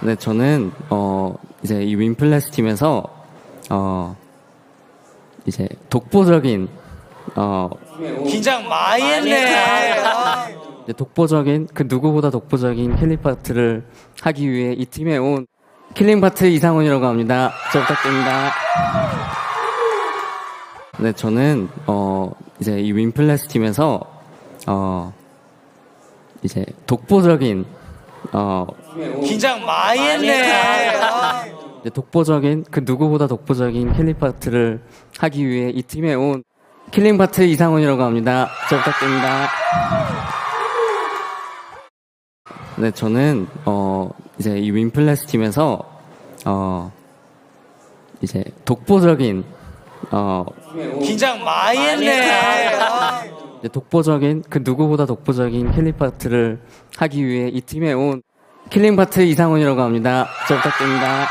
네, 저는 어 이제 이 윈플래스 팀에서 어 이제 독보적인 어 긴장 많이 했네. 이제 독보적인 그 누구보다 독보적인 킬링 파트를 하기 위해 이 팀에 온 킬링 파트 이상훈이라고 합니다. 잘 부탁드립니다. 네, 저는 어 이제 이 윈플래스 팀에서 어 이제 독보적인 어 긴장 많이 했네. 이제 독보적인 그 누구보다 독보적인 킬링 파트를 하기 위해 이 팀에 온 킬링 파트 이상훈이라고 합니다. 잘 부탁드립니다. 네, 저는 어 이제 이 윈플래스 팀에서 어 이제 독보적인 어 긴장 많이 했네. 독보적인 그 누구보다 독보적인 킬링 파트를 하기 위해 이 팀에 온 킬링 파트 이상훈이라고 합니다. 잘 부탁드립니다.